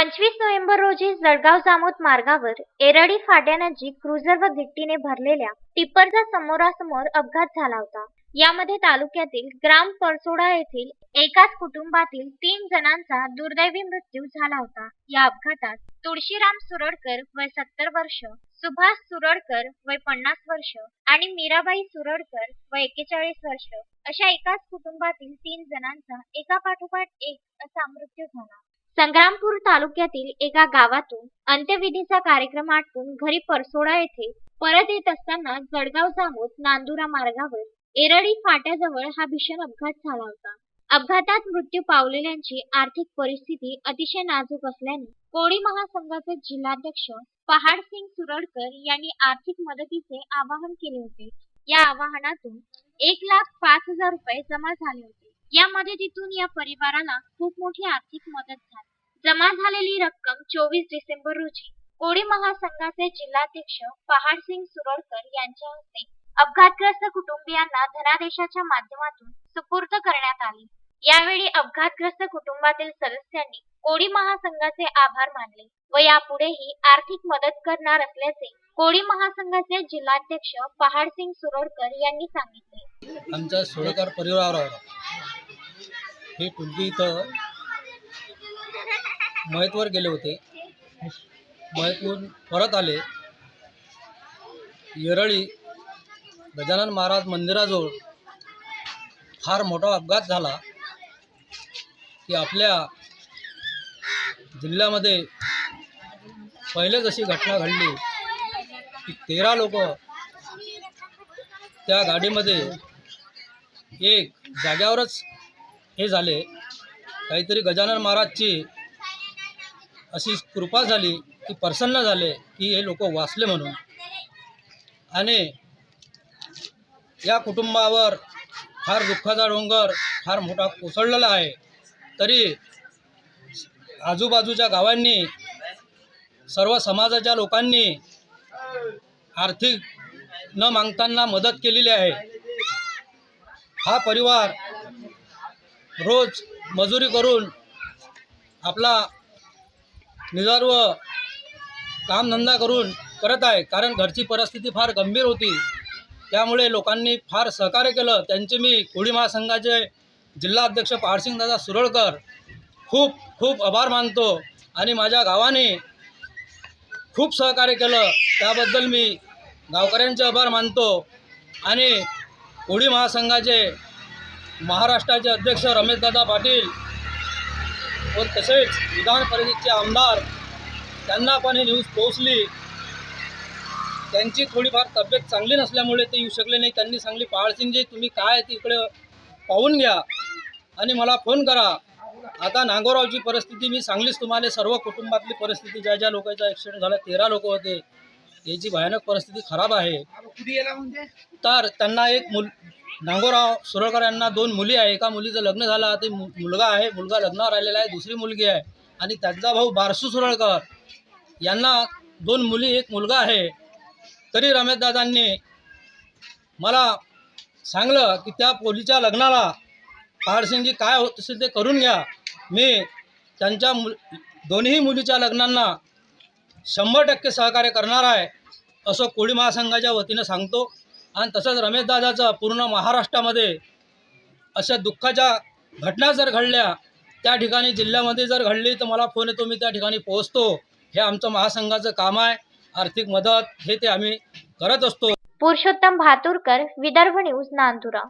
पंचवीस नोव्हेंबर रोजी जळगाव जामोद मार्गावर एरडी फाट्यानजीक क्रुझर व गिट्टीने भरलेल्या टिप्परचा समोरासमोर अपघात झाला होता. यामध्ये तालुक्यातील ग्राम परसोडा येथील एकाच कुटुंबातील तीन जणांचा दुर्दैवी मृत्यू झाला होता. या अपघातात तुळशीराम सुरडकर वय सत्तर वर्ष सुभाष सुरडकर वय पन्नास वर्ष आणि मीराबाई सुरडकर वय एक्केचाळीस वर्ष अशा एकाच कुटुंबातील तीन जणांचा एका पाठोपाठ एक असा मृत्यू झाला. संग्रामपूर तालुक्यातील एका गावातून अंत्यविधीचा कार्यक्रम आटपून घरी परसोडा येथे परत येत असताना जळगाव जामोद नांदुरा मार्गावर एरडी फाट्याजवळ हा भीषण अपघात झाला होता. अपघातात मृत्यू पावलेल्यांची आर्थिक परिस्थिती अतिशय नाजूक असल्याने कोळी महासंघाचे जिल्हाध्यक्ष पहाडसिंग सुरडकर यांनी आर्थिक मदतीचे आवाहन केले होते. या आवाहनातून एक लाख पाच हजार रुपये जमा झाले होते. या मदतीतून या परिवाराला खूप मोठी आर्थिक मदत झाली. जमा झालेली रक्कम चोवीस डिसेंबर रोजी कोळी महासंघाचे जिल्हाध्यक्ष पहाडसिंग सुरळकर यांच्या हस्ते अपघातग्रस्त कुटुंबियांना धनादेशाच्या माध्यमातून सुपूर्द करण्यात आली. यावेळी अपघातग्रस्त कुटुंबातील सदस्यांनी कोळी महासंघाचे आभार मानले व यापुढेही आर्थिक मदत करणार असल्याचे कोळी महासंघाचे जिल्हाध्यक्ष पहाडसिंग सुरोडकर यांनी सांगितले. आमच्या सुरोडकर परिवारावर हे कुलगी इथं मयतवर गेले होते. मयतवरून परत आले. येरळी गजानन महाराज मंदिराजवळ फार मोठा अपघात झाला. की आपल्या जिल्ह्यामध्ये पहिलेच अशी घटना घडली की तेरा लोक त्या गाडीमध्ये एक जाग्यावरच हे झाले. काहीतरी गजानन महाराजची अशी कृपा झाली की प्रसन्न झाले की हे लोक वाचले म्हणून. आणि या कुटुंबावर फार दुःखाचा डोंगर फार मोठा कोसळलेला आहे. तरी आजूबाजूच्या गावांनी सर्व समाजाच्या लोकांनी आर्थिक न मागताना मदत केलेली आहे. हा परिवार रोज मजुरी करून आपला निजर्व कामधंदा करून करत आहे. कारण घरची परिस्थिती फार गंभीर होती. त्यामुळे लोकांनी फार सहकार्य केलं. त्यांचे मी कोळी महासंघाचे जिल्हा अध्यक्ष दादा सुरळकर खूप खूप आभार मानतो आणि माझ्या गावाने खूप सहकार्य केलं. त्याबद्दल मी गावकऱ्यांचे आभार मानतो आणि कोळी महासंघाचे महाराष्ट्राचे अध्यक्ष रमेशदादा पाटील व तसेच विधान परिषदेचे आमदार त्यांना पण ही न्यूज पोहोचली. त्यांची थोडीफार तब्येत चांगली नसल्यामुळे ते येऊ शकले नाही. त्यांनी सांगली पहाडसिंगजी तुम्ही काय आहे पाहून घ्या. आणि मला फोन करा. आता नागोरावची परिस्थिती मी सांगलीच तुम्हाला सर्व कुटुंबातली परिस्थिती ज्या ज्या लोकांचा ॲक्सिडेंट झाला तेरा लोक होते. याची भयानक परिस्थिती खराब आहे. तर त्यांना एक मुल नांगोराव सुरळकर यांना दोन मुली आहे. एका मुलीचं लग्न झालं आहे, ते मुलगा आहे. मुलगा लग्नावर आलेला आहे दुसरी मुलगी आहे. आणि त्यांचा भाऊ बारसू सुरळकर यांना दोन मुली एक मुलगा आहे. तरी रमेशदादांनी मला सांगलं की त्या पोलीच्या लग्नाला पहाडसिंगजी काय होत असेल ते करून घ्या. मी त्यांच्या मुल दोन्ही मुलीच्या लग्नांना शंभर टक्के सहकार्य करणार आहे असं कोळी महासंघाच्या वतीनं सांगतो. आणि तसंच रमेशदादाचं पूर्ण महाराष्ट्रामध्ये अशा दुःखाच्या घटना जर घडल्या त्या ठिकाणी जिल्ह्यामध्ये जर घडली तर मला फोन येतो मी त्या ठिकाणी पोहोचतो. हे आमचं महासंघाचं काम आहे. आर्थिक मदत हे ते आम्ही करत असतो. पुरुषोत्तम भातुरकर विदर्भ न्यूज नांदुरा.